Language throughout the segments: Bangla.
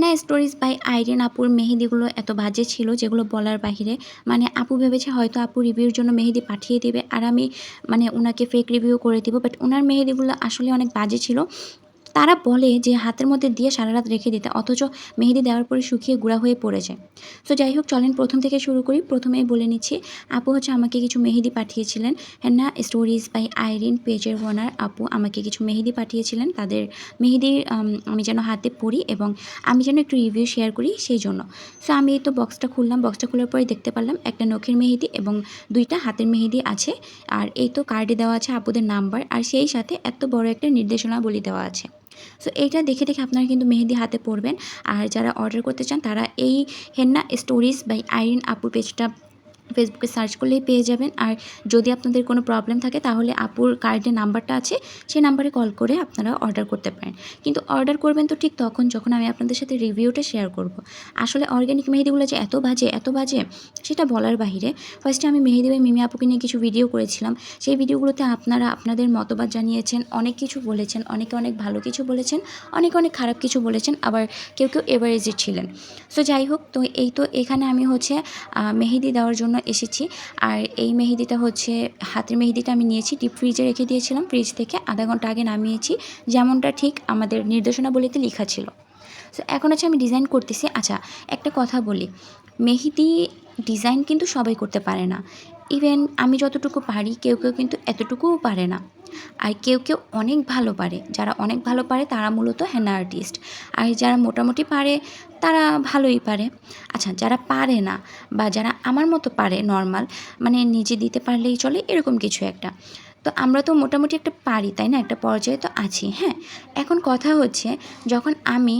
হেন্না স্টোরিজ বাই আইরিন আপুর মেহেদিগুলো এত বাজে ছিল যেগুলো বলার বাহিরে। মানে আপু ভেবেছে হয়তো আপু রিভিউর জন্য মেহেদি পাঠিয়ে দেবে আর আমি মানে ওনাকে ফেক রিভিউ করে দিব বাট ওনার মেহেদিগুলো আসলে অনেক বাজে ছিল। তারা বলে যে হাতের মধ্যে দিয়ে সারা রাত রেখে দিতে অথচ মেহেদি দেওয়ার পরে শুকিয়ে গুঁড়া হয়ে পড়েছে। সো যাই হোক চলেন প্রথম থেকে শুরু করি। প্রথমেই বলে নিচ্ছি আপু হচ্ছে আমাকে কিছু মেহেদি পাঠিয়েছিলেন। হেন্না স্টোরিজ বাই আইরিন পেজের ওনার আপু আমাকে কিছু মেহেদি পাঠিয়েছিলেন। তাদের মেহেদির আম, যেন হাতে পড়ি এবং আমি যেন একটু রিভিউ শেয়ার করি সেই জন্য। সো আমি তো বক্সটা খুললাম। বক্সটা খোলার পরে দেখতে পারলাম একটা নখের মেহেদি এবং দুইটা হাতের মেহেদি আছে। আর এই তো কার্ডে দেওয়া আছে আপুদের নাম্বার আর সেই সাথে এত বড় একটা নির্দেশনাবলী দেওয়া আছে। সো এইটা দেখে দেখে আপনারা কিন্তু মেহেদি হাতে পরবেন। আর যারা অর্ডার করতে চান, তারা এই হেন্না স্টোরিজ বাই আইরিন আপুর পেজটা ফেসবুকে সার্চ করলেই পেয়ে যাবেন। আর যদি আপনাদের কোনো প্রবলেম থাকে, তাহলে আপুর কার্ডের নাম্বারটা আছে, সেই নাম্বারে কল করে আপনারা অর্ডার করতে পারেন। কিন্তু অর্ডার করবেন তো ঠিক তখন, যখন আমি আপনাদের সাথে রিভিউটা শেয়ার করব। আসলে অর্গ্যানিক মেহেদিগুলো যে এত বাজে এত বাজে, সেটা বলার বাহিরে ফার্স্টে আমি মেহেদি ভাই, মিমি আপুকে নিয়ে কিছু ভিডিও করেছিলাম। সেই ভিডিওগুলোতে আপনারা আপনাদের মতবাদ জানিয়েছেন, অনেক কিছু বলেছেন, অনেকে অনেক ভালো কিছু বলেছেন, অনেকে অনেক খারাপ কিছু বলেছেন, আবার কেউ কেউ এভারেজে ছিলেন। সো যাই হোক, তো এই তো এখানে আমি হচ্ছে মেহেদি দেওয়ার জন্য এসেছি। আর এই মেহেদিটা হচ্ছে, হাতের মেহেদিটা আমি নিয়েছি ডিপ ফ্রিজে রেখে দিয়েছিলাম ফ্রিজ থেকে আধা ঘণ্টা আগে নামিয়েছি। যেমনটা ঠিক আমাদের নির্দেশনাবলীতে লেখা ছিল। সো এখন আছে আমি ডিজাইন করতেছি। আচ্ছা একটা কথা বলি। মেহেদি ডিজাইন কিন্তু সবাই করতে পারে না। ইভেন আমি যতটুকু পারি, কেউ কেউ কিন্তু এতটুকুও পারে না। আর কেউ কেউ অনেক ভালো পারে। যারা অনেক ভালো পারে, তারা মূলত হ্যান্ড আর্টিস্ট আর যারা মোটামুটি পারে, তারা ভালোই পারে। আচ্ছা যারা পারে না বা যারা আমার মতো পারে নর্মাল মানে নিজে দিতে পারলেই চলে, এরকম কিছু একটা। তো আমরা তো মোটামুটি একটা পারি, তাই না? একটা পর্যায়ে তো আছি হ্যাঁ? এখন কথা হচ্ছে, যখন আমি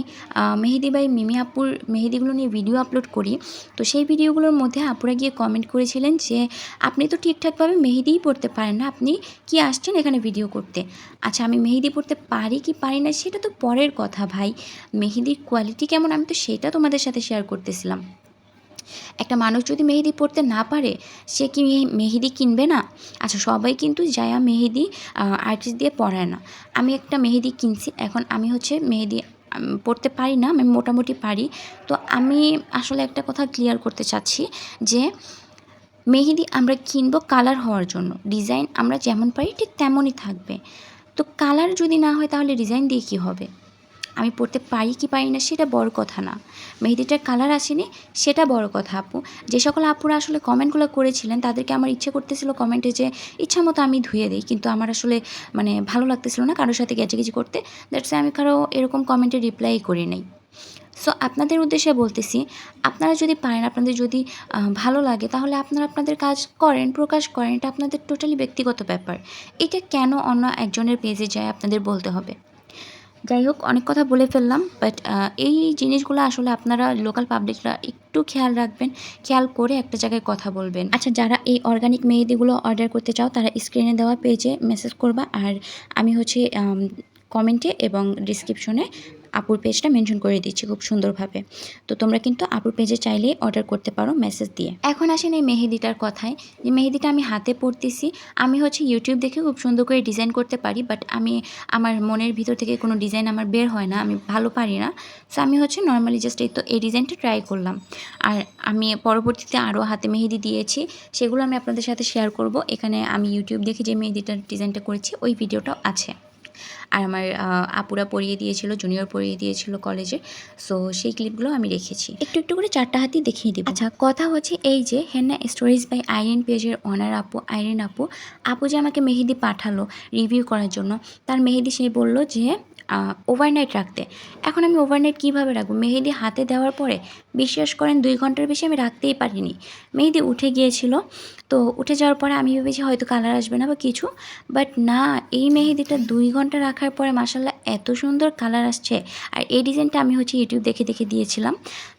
মেহেদি বাই মিমি আপুর মেহেদিগুলো নিয়ে ভিডিও আপলোড করি, তো সেই ভিডিওগুলোর মধ্যে আপুরা গিয়ে কমেন্ট করেছিলেন যে, আপনি তো ঠিকঠাকভাবে মেহেদিই পড়তে পারেন না, আপনি কি আসছেন এখানে ভিডিও করতে? আচ্ছা আমি মেহেদি পড়তে পারি কি পারি না, সেটা তো পরের কথা ভাই। মেহেদির কোয়ালিটি কেমন আমি তো সেটা তোমাদের সাথে শেয়ার করতেছিলাম। একটা মানুষ যদি মেহেদি পড়তে না পারে, সে কি মেহে- মেহেদি কিনবে না? আচ্ছা সবাই কিন্তু জায়া মেহেদি আর্টিস্ট দিয়ে পড়ায় না। আমি একটা মেহেদি কিনছি, এখন আমি হচ্ছে মেহেদি পড়তে পারি না, আমি মোটামুটি পারি। তো আমি আসলে একটা কথা ক্লিয়ার করতে চাচ্ছি যে, মেহেদি আমরা কিনবো কালার হওয়ার জন্য। ডিজাইন আমরা যেমন পারি ঠিক তেমনই থাকবে। তো কালার যদি না হয় তাহলে ডিজাইন দিয়ে কী হবে? আমি পড়তে পারি কি পারি না সেটা বড় কথা না। মেহেদিটার কালার আসেনি, সেটা বড় কথা আপু। যে সকল আপুরা আসলে কমেন্টগুলো করেছিলেন, তাদেরকে আমার ইচ্ছে করতেছিল কমেন্টে যে, ইচ্ছা মতো আমি ধুয়ে দিই, কিন্তু আমার আসলে মানে ভালো লাগতেছিল না কারোর সাথে গেছে করতে। দ্যাটস আমি কারও এরকম কমেন্টে রিপ্লাই করি নাই। সো আপনাদের উদ্দেশ্যে বলতেছি, আপনারা যদি পারেন, আপনাদের যদি ভালো লাগে, তাহলে আপনারা আপনাদের কাজ করেন, প্রকাশ করেন, এটা আপনাদের টোটালি ব্যক্তিগত ব্যাপার। এটা কেন অন্য একজনের পেজে যায় আপনাদের বলতে হবে? যাই হোক, অনেক কথা বলে ফেললাম বাট এই জিনিসগুলো আসলে আপনারা লোকাল পাবলিকরা একটু খেয়াল রাখবেন, খেয়াল করে একটা জায়গায় কথা বলবেন। আচ্ছা যারা এই অর্গানিক মেহেদিগুলো অর্ডার করতে চাও, তারা স্ক্রিনে দেওয়া পেজে মেসেজ করবা, আর আমি হচ্ছে কমেন্টে এবং ডিসক্রিপশনে আপুর পেজটা মেনশন করে দিচ্ছি খুব সুন্দরভাবে। তো তোমরা কিন্তু আপুর পেজে চাইলেই অর্ডার করতে পারো মেসেজ দিয়ে। এখন আসেন এই মেহেদিটার কথায়। যে মেহেদিটা আমি হাতে পড়তেছি, আমি হচ্ছে ইউটিউব দেখে খুব সুন্দর করে ডিজাইন করতে পারি বাট আমি আমার মনের ভিতর থেকে কোনো ডিজাইন আমার বের হয় না, আমি ভালো পারি না। সো আমি হচ্ছে নর্মালি জাস্ট এই তো, এই ডিজাইনটা ট্রাই করলাম। আর আমি পরবর্তীতে আরও হাতে মেহেদি দিয়েছি, সেগুলো আমি আপনাদের সাথে শেয়ার করব। এখানে আমি ইউটিউব দেখে যে মেহেদিটার ডিজাইনটা করেছি, ওই ভিডিওটাও আছে। আর আমার আপুরা পরিয়ে দিয়েছিল জুনিয়র পরিয়ে দিয়েছিল কলেজে সো সেই ক্লিপগুলো আমি রেখেছি। একটু একটু করে চারটা হাতি দেখিয়ে দিব। আচ্ছা কথা হচ্ছে এই যে হেন্না স্টোরিজ বাই আইরেন পেজের অনার আপু আইরেন আপু। আপু যে আমাকে মেহেদি পাঠালো রিভিউ করার জন্য তার মেহেদি সে বলল যে ওভারনাইট রাখতে। এখন আমি ওভারনাইট কীভাবে রাখব? মেহেদি হাতে দেওয়ার পরে বিশ্বাস করেন দুই ঘণ্টার বেশি আমি রাখতেই পারিনি। মেহেদি উঠে গিয়েছিল, তো উঠে যাওয়ার পরে আমি ভেবেছি হয়তো কালার আসবে না বা কিছু বাট না, এই মেহেদিটা দুই ঘণ্টা রাখার পরে মাসাল্লাহ এত সুন্দর কালার আসছে। আর এই ডিজাইনটা আমি হচ্ছে ইউটিউব দেখে দেখে দিয়েছিলাম।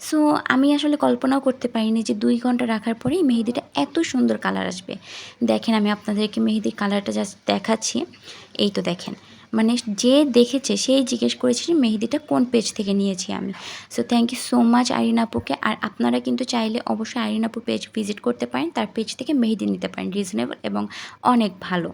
সো আমি আসলে কল্পনাও করতে পারিনি যে দুই ঘণ্টা রাখার পরে এই মেহেদিটা এত সুন্দর কালার আসবে। দেখেন আমি আপনাদেরকে মেহেদির কালারটা জাস্ট দেখাচ্ছি। এই তো দেখেন। মানে যে দেখেছে, সেই জিজ্ঞেস করেছে যে মেহেদিটা কোন পেজ থেকে নিয়েছি আমি। So thank you so much আরিনাপুকে আর আপনারা কিন্তু চাইলে অবশ্যই আরিনাপুর পেজ ভিজিট করতে পারেন। তার পেজ থেকে মেহেদি নিতে পারেন। রিজনেবল এবং অনেক ভালো।